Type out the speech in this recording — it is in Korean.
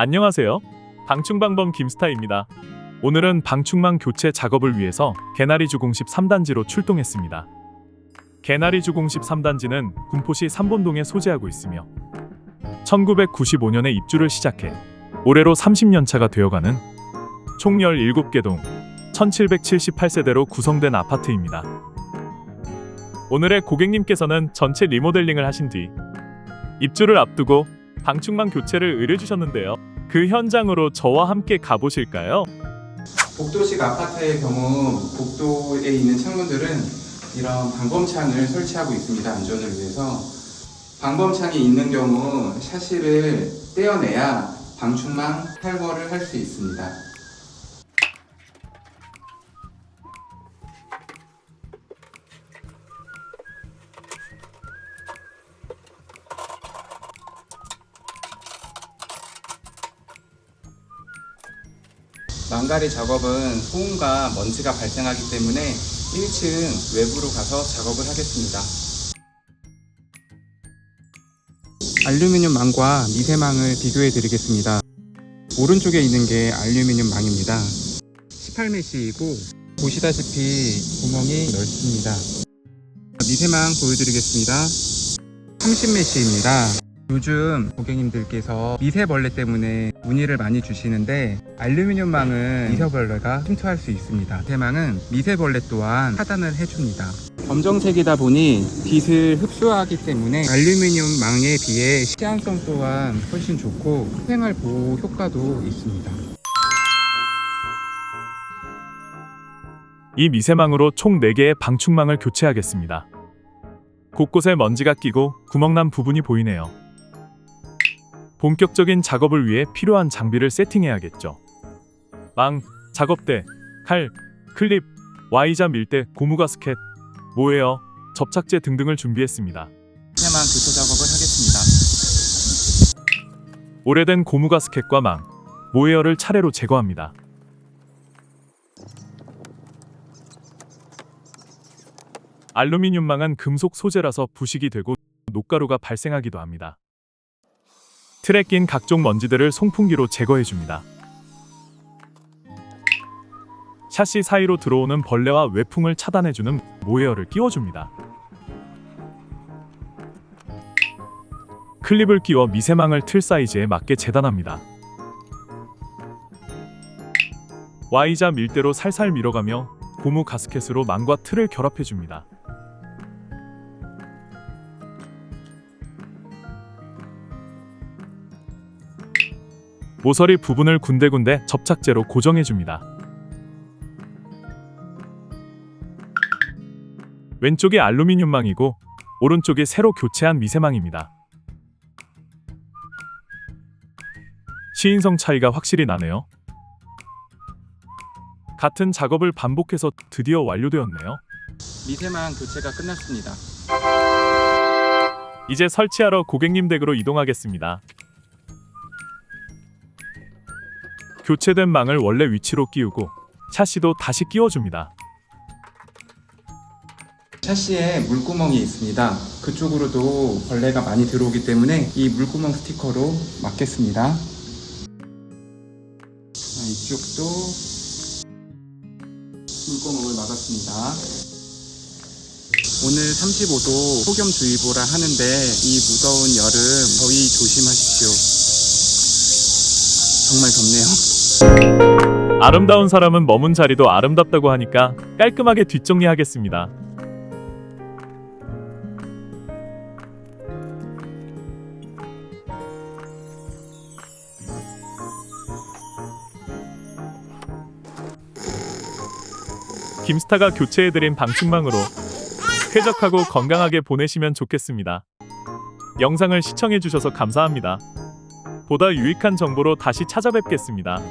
안녕하세요. 방충방범 김스타입니다. 오늘은 방충망 교체 작업을 위해서 개나리 주공십 3단지로 출동했습니다. 개나리 주공십 3단지는 군포시 삼본동에 소재하고 있으며 1995년에 입주를 시작해 올해로 30년 차가 되어가는 총 17개 동 1778세대로 구성된 아파트입니다. 오늘의 고객님께서는 전체 리모델링을 하신 뒤 입주를 앞두고 방충망 교체를 의뢰주셨는데요. 그 현장으로 저와 함께 가보실까요? 복도식 아파트의 경우 복도에 있는 창문들은 이런 방범창을 설치하고 있습니다. 안전을 위해서 방범창이 있는 경우 샤시를 떼어내야 방충망 탈거를 할 수 있습니다. 망가리 작업은 소음과 먼지가 발생하기 때문에 1층 외부로 가서 작업을 하겠습니다. 알루미늄 망과 미세망을 비교해 드리겠습니다. 오른쪽에 있는 게 알루미늄 망입니다. 18메시이고 보시다시피 구멍이 넓습니다. 미세망 보여드리겠습니다. 30메시입니다. 요즘 고객님들께서 미세벌레 때문에 문의를 많이 주시는데 알루미늄 망은 미세벌레가 침투할 수 있습니다. 미세망은 미세벌레 또한 차단을 해줍니다. 검정색이다 보니 빛을 흡수하기 때문에 알루미늄 망에 비해 시안성 또한 훨씬 좋고 생활 보호 효과도 있습니다. 이 미세망으로 총 4개의 방충망을 교체하겠습니다. 곳곳에 먼지가 끼고 구멍난 부분이 보이네요. 본격적인 작업을 위해 필요한 장비를 세팅해야겠죠. 망, 작업대, 칼, 클립, Y자 밀대, 고무 가스켓, 모에어, 접착제 등등을 준비했습니다. 미세망 교체 작업을 하겠습니다. 오래된 고무 가스켓과 망, 모에어를 차례로 제거합니다. 알루미늄망은 금속 소재라서 부식이 되고 녹가루가 발생하기도 합니다. 틀에 낀 각종 먼지들을 송풍기로 제거해 줍니다. 샤시 사이로 들어오는 벌레와 외풍을 차단해 주는 모에어를 끼워 줍니다. 클립을 끼워 미세망을 틀 사이즈에 맞게 재단합니다. Y자 밀대로 살살 밀어가며 고무 가스켓으로 망과 틀을 결합해 줍니다. 모서리 부분을 군데군데 접착제로 고정해 줍니다. 왼쪽이 알루미늄망이고 오른쪽이 새로 교체한 미세망입니다. 시인성 차이가 확실히 나네요. 같은 작업을 반복해서 드디어 완료되었네요. 미세망 교체가 끝났습니다. 이제 설치하러 고객님 댁으로 이동하겠습니다. 교체된 망을 원래 위치로 끼우고 샤시도 다시 끼워줍니다. 샤시에 물구멍이 있습니다. 그쪽으로도 벌레가 많이 들어오기 때문에 이 물구멍 스티커로 막겠습니다. 자, 이쪽도 물구멍을 막았습니다. 오늘 35도 폭염주의보라 하는데 이 무더운 여름 더위 조심하십시오. 정말 덥네요. 아름다운 사람은 머문 자리도 아름답다고 하니까 깔끔하게 뒷정리하겠습니다. 김스타가 교체해드린 방충망으로 쾌적하고 건강하게 보내시면 좋겠습니다. 영상을 시청해주셔서 감사합니다. 보다 유익한 정보로 다시 찾아뵙겠습니다.